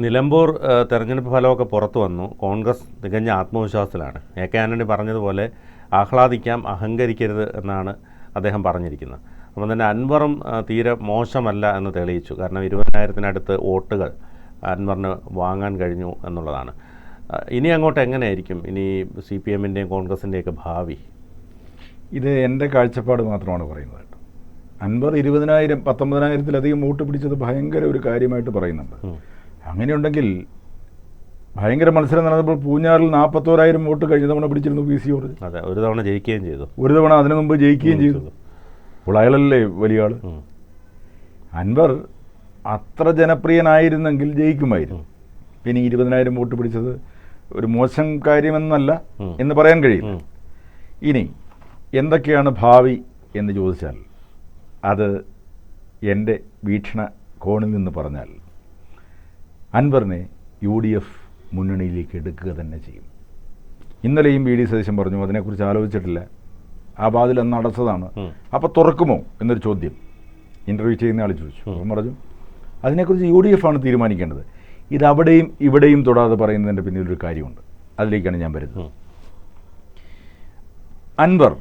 നിലമ്പൂർ തെരഞ്ഞെടുപ്പ് ഫലമൊക്കെ പുറത്തു വന്നു. കോൺഗ്രസ് തികഞ്ഞ ആത്മവിശ്വാസത്തിലാണ്. എ. കെ. ആന്റണി പറഞ്ഞതുപോലെ ആഹ്ലാദിക്കാം അഹങ്കരിക്കരുത് എന്നാണ് അദ്ദേഹം പറഞ്ഞിരിക്കുന്നത്. അപ്പം തന്നെ അൻവറും തീരെ മോശമല്ല എന്ന് തെളിയിച്ചു. കാരണം ഇരുപതിനായിരത്തിനടുത്ത് വോട്ടുകൾ അൻവറിന് വാങ്ങാൻ കഴിഞ്ഞു എന്നുള്ളതാണ്. ഇനി അങ്ങോട്ട് എങ്ങനെയായിരിക്കും? ഇനി സി പി എമ്മിന്റെയും കോൺഗ്രസിന്റെയൊക്കെ ഭാവി? ഇത് എന്റെ കാഴ്ചപ്പാട് മാത്രമാണ് പറയുന്നത് കേട്ടോ. അൻവർ ഇരുപതിനായിരം പത്തൊമ്പതിനായിരത്തിലധികം വോട്ട് പിടിച്ചത് ഭയങ്കര ഒരു കാര്യമായിട്ട് പറയുന്നുണ്ട്. അങ്ങനെയുണ്ടെങ്കിൽ ഭയങ്കര മത്സരം നടന്നപ്പോൾ പൂഞ്ഞാറിൽ നാൽപ്പത്തോരായിരം വോട്ട് കഴിഞ്ഞ തവണ പിടിച്ചിരുന്നു പി സി ജോർജ് അതെ ഒരു തവണ ജയിക്കുകയും ചെയ്തു. ഒരു തവണ അതിനു മുമ്പ് ജയിക്കുകയും ചെയ്തു. അപ്പോൾ അയാളല്ലേ വലിയ ആൾ അൻവർ അത്ര ജനപ്രിയനായിരുന്നെങ്കിൽ ജയിക്കുമായിരുന്നു. പിന്നെ ഇരുപതിനായിരം വോട്ട് പിടിച്ചത് ഒരു മോശം കാര്യമെന്നല്ല എന്ന് പറയാൻ കഴിയില്ല. ഇനി എന്തൊക്കെയാണ് ഭാവി എന്ന് ചോദിച്ചാൽ അത് എന്റെ വീക്ഷണ കോണിൽ നിന്ന് പറഞ്ഞാൽ അൻവറിനെ യു ഡി എഫ് മുന്നണിയിലേക്ക് എടുക്കുക തന്നെ ചെയ്യും. ഇന്നലെയും വി ഡി സതീശൻ പറഞ്ഞു അതിനെക്കുറിച്ച് ആലോചിച്ചിട്ടില്ല. ആ വാതിൽ അന്ന് അടച്ചതാണ്. അപ്പോൾ തുറക്കുമോ എന്നൊരു ചോദ്യം. ഇന്റർവ്യൂ ചെയ്യുന്ന ആൾ ചോദിച്ചു. അപ്പം പറഞ്ഞു അതിനെക്കുറിച്ച് യു ഡി എഫ് ആണ് തീരുമാനിക്കേണ്ടത്. ഇത് അവിടെയും ഇവിടെയും തൊടാതെ പറയുന്നതിന്റെ പിന്നിലൊരു കാര്യമുണ്ട്. അതിലേക്കാണ് ഞാൻ വരുന്നത്. അൻവർ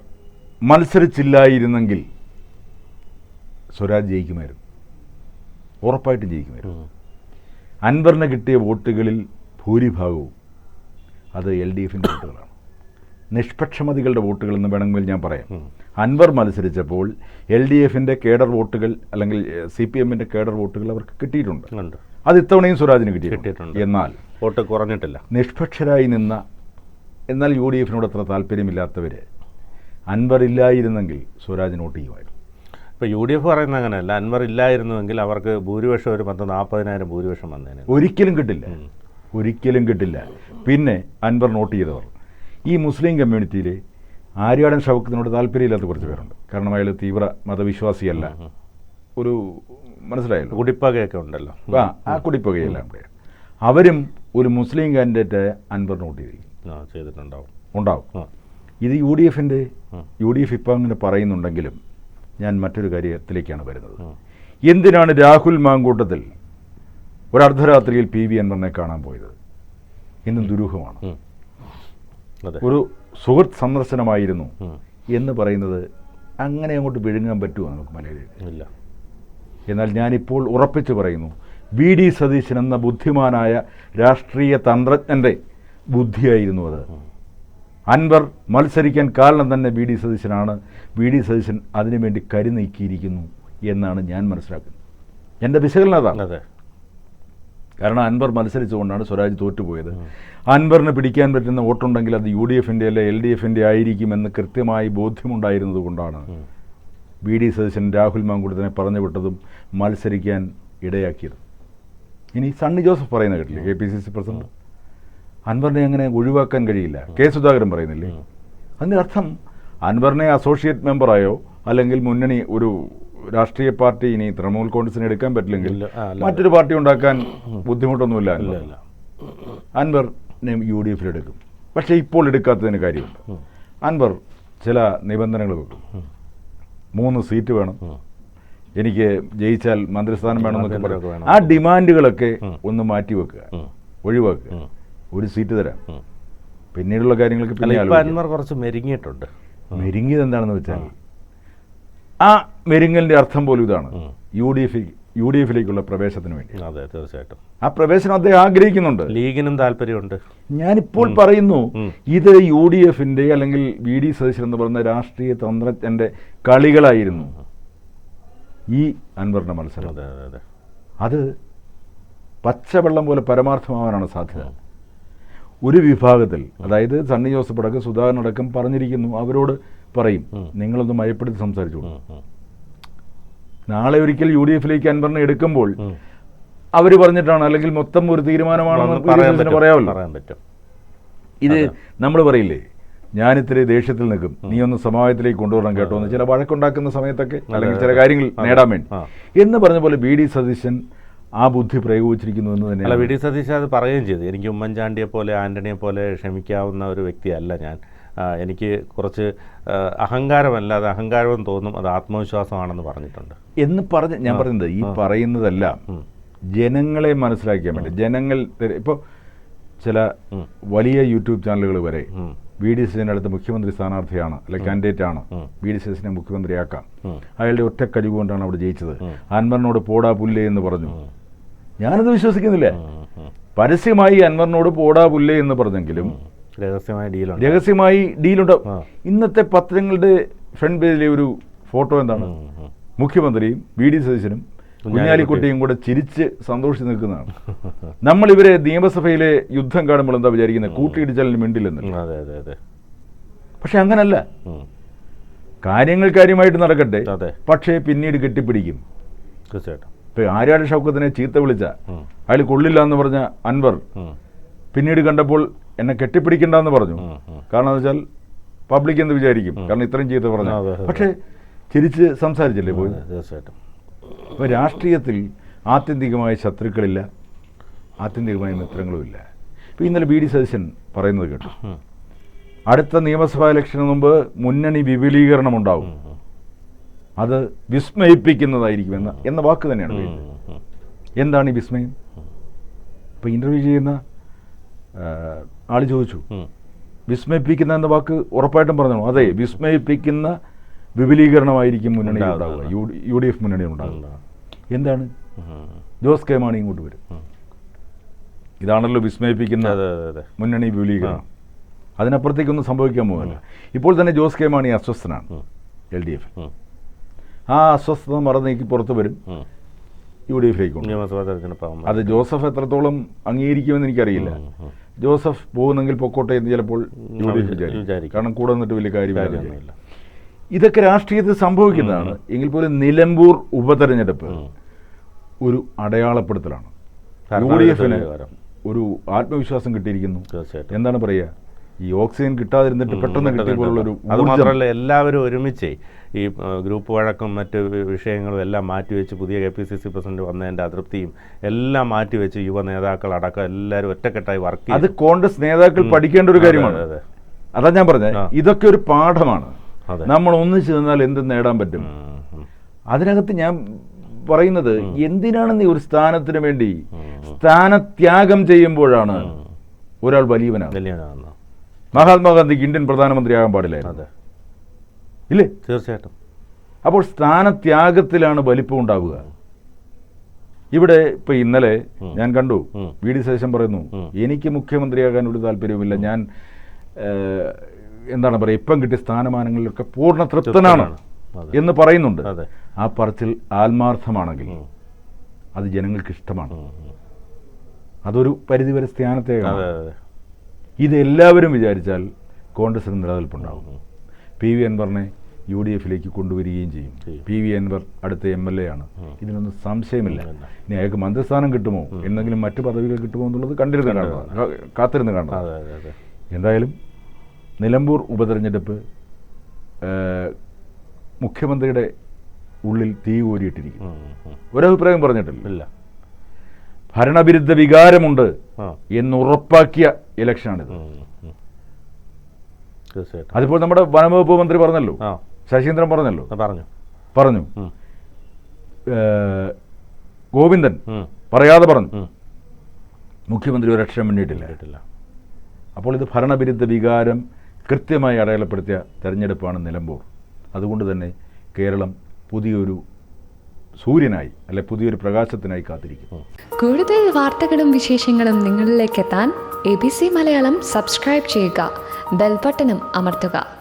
മത്സരിച്ചില്ലായിരുന്നെങ്കിൽ സ്വരാജ് ജയിക്കുമായിരുന്നു. ഉറപ്പായിട്ടും ജയിക്കുമായിരുന്നു. അൻവറിന് കിട്ടിയ വോട്ടുകളിൽ ഭൂരിഭാഗവും അത് എൽ ഡി എഫിന്റെ വോട്ടുകളാണ്. നിഷ്പക്ഷമതികളുടെ വോട്ടുകൾ എന്ന് വേണമെങ്കിൽ ഞാൻ പറയാം. അൻവർ മത്സരിച്ചപ്പോൾ എൽ ഡി എഫിന്റെ കേഡർ വോട്ടുകൾ അല്ലെങ്കിൽ സി പി എമ്മിന്റെ കേഡർ വോട്ടുകൾ അവർക്ക് കിട്ടിയിട്ടുണ്ട്. അത് ഇത്തവണയും സ്വരാജിന് കിട്ടിയിട്ടുണ്ട്. എന്നാൽ വോട്ട് കുറഞ്ഞിട്ടില്ല. നിഷ്പക്ഷരായി നിന്ന എന്നാൽ യു ഡി എഫിനോട് അത്ര താല്പര്യമില്ലാത്തവർ അൻവർ ഇല്ലായിരുന്നെങ്കിൽ സ്വരാജിന് വോട്ട് ചെയ്യുമായിരുന്നു. ഇപ്പോൾ യു ഡി എഫ് പറയുന്നത് അങ്ങനെയല്ല. അൻവർ ഇല്ലായിരുന്നുവെങ്കിൽ അവർക്ക് ഭൂരിപക്ഷം ഒരു പത്ത് നാൽപ്പതിനായിരം ഭൂരിപക്ഷം വന്നേനെ. ഒരിക്കലും കിട്ടില്ല. ഒരിക്കലും കിട്ടില്ല. പിന്നെ അൻവർ നോട്ട് ചെയ്തവർ. ഈ മുസ്ലിം കമ്മ്യൂണിറ്റിയിൽ ആര്യാടൻ ഷൗക്കത്തിനോട് താല്പര്യമില്ലാത്ത കുറച്ച് പേരുണ്ട്. കാരണം അയാൾ തീവ്ര മതവിശ്വാസിയല്ല. ഒരു മനസ്സിലായല്ലോ? കുടിപ്പകയൊക്കെ ഉണ്ടല്ലോ. ആ ആ കുടിപ്പകയെല്ലാം കൂടെ അവരും ഒരു മുസ്ലിം കാൻഡിഡേറ്റ് അൻവർ നോട്ട് ചെയ്തിരിക്കും. ചെയ്തിട്ടുണ്ടാവും. ഉണ്ടാവും. ഇത് യു ഡി എഫിന്റെ യു ഡി എഫ് ഇപ്പം അങ്ങനെ പറയുന്നുണ്ടെങ്കിലും ഞാൻ മറ്റൊരു കാര്യത്തിലേക്കാണ് വരുന്നത്. എന്തിനാണ് രാഹുൽ മാങ്കൂട്ടത്തിൽ ഒരു അർദ്ധരാത്രിയിൽ പി വി അൻവറിനെ കാണാൻ പോയത്? ഇന്നും ദുരൂഹമാണ്. ഒരു സുഹൃത്ത് സന്ദർശനമായിരുന്നു എന്ന് പറയുന്നത് അങ്ങനെ അങ്ങോട്ട് വിഴുങ്ങാൻ പറ്റുമോ നമുക്ക് മലയാളി ഇല്ല. എന്നാൽ ഞാനിപ്പോൾ ഉറപ്പിച്ചു പറയുന്നു വി ഡി സതീശൻ എന്ന ബുദ്ധിമാനായ രാഷ്ട്രീയ തന്ത്രജ്ഞന്റെ ബുദ്ധിയായിരുന്നു അത്. അൻവർ മത്സരിക്കാൻ കാരണം തന്നെ വി ഡി സതീശനാണ്. വി ഡി സതീശൻ അതിനുവേണ്ടി കരുനീക്കിയിരിക്കുന്നു എന്നാണ് ഞാൻ മനസ്സിലാക്കുന്നത്. എന്റെ വിശകലനം അതാണ്. അതെ. കാരണം അൻവർ മത്സരിച്ചുകൊണ്ടാണ് സ്വരാജ് തോറ്റുപോയത്. അൻവറിന് പിടിക്കാൻ പറ്റുന്ന വോട്ടുണ്ടെങ്കിൽ അത് യു ഡി എഫിന്റെ അല്ലെ എൽ ഡി എഫിന്റെ ആയിരിക്കുമെന്ന് കൃത്യമായി ബോധ്യമുണ്ടായിരുന്നത് കൊണ്ടാണ്. വി ഡി സതീശൻ രാഹുൽ മാങ്കുടത്തിനെ പറഞ്ഞു വിട്ടതും മത്സരിക്കാൻ ഇടയാക്കിയത്. ഇനി സണ്ണി ജോസഫ് പറയുന്ന കേട്ടില്ലേ? K P C C president? അൻവറിനെ അങ്ങനെ ഒഴിവാക്കാൻ കഴിയില്ല. കെ സുധാകരൻ പറയുന്നില്ലേ. അതിന്റെ അർത്ഥം അൻവറിനെ അസോസിയേറ്റ് മെമ്പറായോ അല്ലെങ്കിൽ മുന്നണി ഒരു രാഷ്ട്രീയ പാർട്ടി ഇനി തൃണമൂൽ കോൺഗ്രസിനെ എടുക്കാൻ പറ്റില്ലെങ്കിൽ. മറ്റൊരു പാർട്ടി ഉണ്ടാക്കാൻ ബുദ്ധിമുട്ടൊന്നുമില്ല അൻവറിന്. യു ഡി എഫിൽ എടുക്കും. പക്ഷേ ഇപ്പോൾ എടുക്കാത്തതിന് കാര്യമുണ്ട്. അൻവർ ചില നിബന്ധനകൾ വെക്കും മൂന്ന് സീറ്റ് വേണം. എനിക്ക് ജയിച്ചാൽ മന്ത്രിസ്ഥാനം വേണമെന്നൊക്കെ പറയും ആ ഡിമാൻഡുകളൊക്കെ ഒന്ന് മാറ്റി വെക്കുക. ഒഴിവാക്കുക. ഒരു സീറ്റ് തരാം. പിന്നീടുള്ള കാര്യങ്ങൾക്ക് പിന്നെ അൻവർ കുറച്ച് മെരുങ്ങിയിട്ടുണ്ട്. മെരുങ്ങിയത് എന്താണെന്ന് വെച്ചാൽ ആ മെരുങ്ങലിന്റെ അർത്ഥം പോലും ഇതാണ്. U D F U D എഫിലേക്കുള്ള പ്രവേശനത്തിന് വേണ്ടി. അതെ തീർച്ചയായിട്ടും. ആ പ്രവേശനം അദ്ദേഹം ആഗ്രഹിക്കുന്നുണ്ട്. ലീഗിനും താല്പര്യമുണ്ട്. ഞാനിപ്പോൾ പറയുന്നു ഇത് യു ഡി എഫിന്റെ അല്ലെങ്കിൽ വി ഡി സതീശൻ എന്ന് പറയുന്ന രാഷ്ട്രീയ തന്ത്രജ്ഞന്റെ കളികളായിരുന്നു. ഈ അൻവറിന്റെ മത്സരം. അത് പച്ചവെള്ളം പോലെ പരമാർത്ഥമാവാനാണ് സാധ്യത. ഒരു വിഭാഗത്തിൽ അതായത് സണ്ണി ജോസഫ് അടക്കം സുധാകരൻ അടക്കം പറഞ്ഞിരിക്കുന്നു അവരോട് പറയും. നിങ്ങളൊന്ന് മയപ്പെടുത്തി. ഉം. നാളെ ഒരിക്കൽ യു ഡി എഫിലേക്ക് അൻവറിനെ എടുക്കുമ്പോൾ. അവർ പറഞ്ഞിട്ടാണ് അല്ലെങ്കിൽ മൊത്തം ഒരു തീരുമാനമാണെന്ന് പറയാമല്ലോ ഇത് നമ്മൾ പറയില്ലേ ഞാനിത്തിരി ദേഷ്യത്തിൽ നിൽക്കും നീ ഒന്ന് സമാജത്തിലേക്ക് കൊണ്ടുവരണം കേട്ടോ എന്ന് ചില വഴക്കുണ്ടാക്കുന്ന സമയത്തൊക്കെ അല്ലെങ്കിൽ ചില കാര്യങ്ങൾ. നേടാൻ വേണ്ടി എന്ന് പറഞ്ഞ പോലെ ബി ഡി സതീശൻ ആ ബുദ്ധി പ്രയോഗിച്ചിരിക്കുന്നു എന്ന് അല്ല വി. തന്നെയാണ് ഡി. സതീശ് അത് പറയുകയും ചെയ്തു. എനിക്ക് ഉമ്മൻചാണ്ടിയെ പോലെ ആന്റണിയെ പോലെ ക്ഷമിക്കാവുന്ന ഒരു വ്യക്തിയല്ല ഞാൻ. എനിക്ക് കുറച്ച് അഹങ്കാരമല്ല അഹങ്കാരമല്ലാതെ അഹങ്കാരമെന്ന് തോന്നും അത് ആത്മവിശ്വാസമാണെന്ന് പറഞ്ഞിട്ടുണ്ട്. എന്ന് പറഞ്ഞ് ഞാൻ പറയുന്നത് ഈ പറയുന്നതെല്ലാം. ജനങ്ങളെ മനസ്സിലാക്കിയാൽ വേണ്ടി ജനങ്ങൾ ഇപ്പോൾ ചില വലിയ യൂട്യൂബ് ചാനലുകൾ വരെ. വി. ഡി. സതീശന്റെ അടുത്ത് മുഖ്യമന്ത്രി സ്ഥാനാർത്ഥിയാണ് അല്ലെ കാൻഡിഡേറ്റ് ആണ്. വി. ഡി. സതീശനെ മുഖ്യമന്ത്രിയാക്കാം. അയാളുടെ ഒറ്റ കഴിവ് കൊണ്ടാണ് അവിടെ ജയിച്ചത്. അൻവറിനോട് പോടാ പുല്ലേ എന്ന് പറഞ്ഞു. ഞാനത് വിശ്വസിക്കുന്നില്ല. പരസ്യമായി അൻവറിനോട് പോടാ പുല്ലേ എന്ന് പറഞ്ഞെങ്കിലും രഹസ്യമായി ഡീലുണ്ട്. രഹസ്യമായി ഡീലുണ്ട്. ആ. ഇന്നത്തെ പത്രങ്ങളുടെ ഫ്രണ്ട് പേജിലെ ഒരു ഫോട്ടോ എന്താണ്. മുഖ്യമന്ത്രിയും വി ഡി സതീശനും കുഞ്ഞാലിക്കുട്ടിയും. കൂടെ ചിരിച്ച് സന്തോഷിച്ച് നിൽക്കുന്നതാണ്. നമ്മൾ ഇവരെ നിയമസഭയിലെ യുദ്ധം കാണുമ്പോൾ എന്താ വിചാരിക്കുന്നത് കൂട്ടിയിടിച്ചാലും മിണ്ടില്ലെന്ന് പക്ഷെ അങ്ങനല്ല. കാര്യങ്ങൾ കാര്യമായിട്ട് നടക്കട്ടെ. പക്ഷേ പിന്നീട് കെട്ടിപ്പിടിക്കും. തീർച്ചയായിട്ടും. ഇപ്പൊ ആര്യാട് ഷൗക്കത്തിനെ ചീത്ത വിളിച്ച. അയാൾ കൊള്ളില്ല എന്ന് പറഞ്ഞ അൻവർ പിന്നീട് കണ്ടപ്പോൾ എന്നെ കെട്ടിപ്പിടിക്കണ്ടെന്ന് പറഞ്ഞു. കാരണം എന്ന് വെച്ചാൽ പബ്ലിക് എന്ന് വിചാരിക്കും? കാരണം ഇത്രയും ചീത്ത പറഞ്ഞു. പക്ഷേ ചിരിച്ച് സംസാരിച്ചില്ലേ പോയി? തീർച്ചയായിട്ടും. അപ്പോൾ രാഷ്ട്രീയത്തിൽ ആത്യന്തികമായ ശത്രുക്കളില്ല ആത്യന്തികമായ മിത്രങ്ങളുമില്ല ഇപ്പൊ ഇന്നലെ ബി ഡി സതീശൻ പറയുന്നത് കേട്ടു. അടുത്ത നിയമസഭാ ഇലക്ഷന് മുമ്പ് മുന്നണി വിപുലീകരണം ഉണ്ടാവും. അത് വിസ്മയിപ്പിക്കുന്നതായിരിക്കും എന്ന എന്ന വാക്ക് തന്നെയാണ്. എന്താണ് ഈ വിസ്മയം? ഇപ്പോൾ ഇന്റർവ്യൂ ചെയ്യുന്ന ആൾ ചോദിച്ചു. വിസ്മയിപ്പിക്കുന്ന എന്ന വാക്ക് ഉറപ്പായിട്ടും പറഞ്ഞു അതെ വിസ്മയിപ്പിക്കുന്ന വിപുലീകരണമായിരിക്കും മുന്നണി ഉണ്ടാകുക. ഉണ്ടാവുക. U D- U D F മുന്നണി ഉണ്ടാകുക ഉണ്ടാകുക. എന്താണ് ജോസ് കെ മാണി ഇങ്ങോട്ട് വരും. ഇതാണല്ലോ വിസ്മയിപ്പിക്കുന്ന മുന്നണി വിപുലീകരണം. അതിനപ്പുറത്തേക്കൊന്നും സംഭവിക്കാൻ പോകുന്നില്ല ഇപ്പോൾ തന്നെ Jose K Mani അസ്വസ്ഥനാണ്. L D F. ആ അസ്വസ്ഥത മറന്ന് പുറത്തു പുറത്ത് വരും. യു ഡി എഫിലേക്ക്. നിയമസഭാ അത് ജോസഫ് എത്രത്തോളം അംഗീകരിക്കുമെന്ന് എനിക്കറിയില്ല. ജോസഫ് പോകുന്നെങ്കിൽ പൊക്കോട്ടെ എന്ന് ചിലപ്പോൾ യു ഡി എഫ് വിചാരിക്കും. കാരണം കൂടെ നിന്നിട്ട് വലിയ കാര്യമില്ല ഇതൊക്കെ രാഷ്ട്രീയത്തിൽ സംഭവിക്കുന്നതാണ്. എങ്കിൽ പോലും നിലമ്പൂർ ഉപതെരഞ്ഞെടുപ്പ് ഒരു അടയാളപ്പെടുത്തലാണ്. യു ഡി എഫിന് ഒരു ആത്മവിശ്വാസം കിട്ടിയിരിക്കുന്നു. എന്താണ് പറയുക? ഈ ഓക്സിജൻ കിട്ടാതിരുന്നിട്ട് പെട്ടെന്ന് കിട്ടിയപ്പോഴുള്ളൊരു അത് മാത്രമല്ല എല്ലാവരും ഒരുമിച്ച് ഈ ഗ്രൂപ്പ് വഴക്കും മറ്റ് വിഷയങ്ങളും എല്ലാം മാറ്റിവെച്ച് പുതിയ K P C C president വന്നതിന്റെ അതൃപ്തിയും എല്ലാം മാറ്റിവെച്ച് യുവ നേതാക്കൾ അടക്കം എല്ലാവരും ഒറ്റക്കെട്ടായി വർക്ക് അത് കോൺഗ്രസ് നേതാക്കൾ പഠിക്കേണ്ട ഒരു കാര്യമാണ്. അതെ, ഞാൻ പറഞ്ഞത് ഇതൊക്കെ ഒരു പാഠമാണ്. നമ്മൾ ഒന്നിച്ചു നിന്നാൽ എന്ത് നേടാൻ പറ്റും. അതിനകത്ത് ഞാൻ പറയുന്നത് എന്തിനാണ് നീ ഒരു സ്ഥാനത്തിന് വേണ്ടി. സ്ഥാനത്യാഗം ചെയ്യുമ്പോഴാണ് ഒരാൾ വലിയവനാണ് മഹാത്മാഗാന്ധിക്ക് ഇന്ത്യൻ പ്രധാനമന്ത്രിയാകാൻ പാടില്ലായിരുന്നു അതെ. ഇല്ലേ? തീർച്ചയായിട്ടും. അപ്പോൾ സ്ഥാനത്യാഗത്തിലാണ് വലിപ്പം ഉണ്ടാവുക. ഇവിടെ ഇപ്പൊ ഇന്നലെ ഞാൻ കണ്ടു. വി ഡി ശേഷം പറയുന്നു എനിക്ക് മുഖ്യമന്ത്രിയാകാൻ ഒരു താല്പര്യവുമില്ല. ഞാൻ എന്താണ് പറയുക ഇപ്പം കിട്ടിയ സ്ഥാനമാനങ്ങളിലൊക്കെ പൂർണ തൃപ്തനാണ്. എന്ന് പറയുന്നുണ്ട്. ആ പറച്ചിൽ ആത്മാർത്ഥമാണെങ്കിൽ. അത് ജനങ്ങൾക്ക് ഇഷ്ടമാണ്. അതൊരു പരിധിവരെ സ്ഥാനത്തേക്കാണ്. ഇത് എല്ലാവരും വിചാരിച്ചാൽ കോൺഗ്രസിന് നിലനിൽപ്പുണ്ടാകും. പി വി അൻവറിനെ യു ഡി എഫിലേക്ക് കൊണ്ടുവരികയും ചെയ്യും. പി വി അൻവർ അടുത്ത എം എൽ എ ആണ് ഇതിനൊന്നും സംശയമില്ല. ഇനി അയാൾക്ക് മന്ത്രിസ്ഥാനം കിട്ടുമോ? എന്തെങ്കിലും മറ്റു പദവികൾ കിട്ടുമോ എന്നുള്ളത് കണ്ടിരുന്ന് കാണണം. കാത്തിരുന്ന് കാണണം. എന്തായാലും നിലമ്പൂർ ഉപതെരഞ്ഞെടുപ്പ് മുഖ്യമന്ത്രിയുടെ ഉള്ളിൽ തീ കോരിയിട്ടിരിക്കും. ഒരഭിപ്രായം പറഞ്ഞിട്ടില്ല. ഭരണവിരുദ്ധ വികാരമുണ്ട് എന്നുറപ്പാക്കിയ ഇലക്ഷനാണിത്. അതിപ്പോൾ നമ്മുടെ വനംവകുപ്പ് മന്ത്രി പറഞ്ഞല്ലോ. ശശീന്ദ്രൻ പറഞ്ഞല്ലോ. പറഞ്ഞു. പറഞ്ഞു. ഗോവിന്ദൻ പറയാതെ പറഞ്ഞു. മുഖ്യമന്ത്രി ഒരു അക്ഷരം വേണ്ടിയിട്ടില്ല അപ്പോൾ ഇത് ഭരണവിരുദ്ധ വികാരം കൃത്യമായി അടയാളപ്പെടുത്തിയ തെരഞ്ഞെടുപ്പാണ് നിലമ്പൂർ. അതുകൊണ്ട് തന്നെ കേരളം പുതിയൊരു സൂര്യനായി അല്ലെ പുതിയൊരു പ്രകാശത്തിനായി കാത്തിരിക്കും കൂടുതൽ വാർത്തകളും വിശേഷങ്ങളും നിങ്ങളിലേക്ക് എത്താൻ A B C Malayalam subscribe ചെയ്യുക. ബെൽബട്ടനും അമർത്തുക.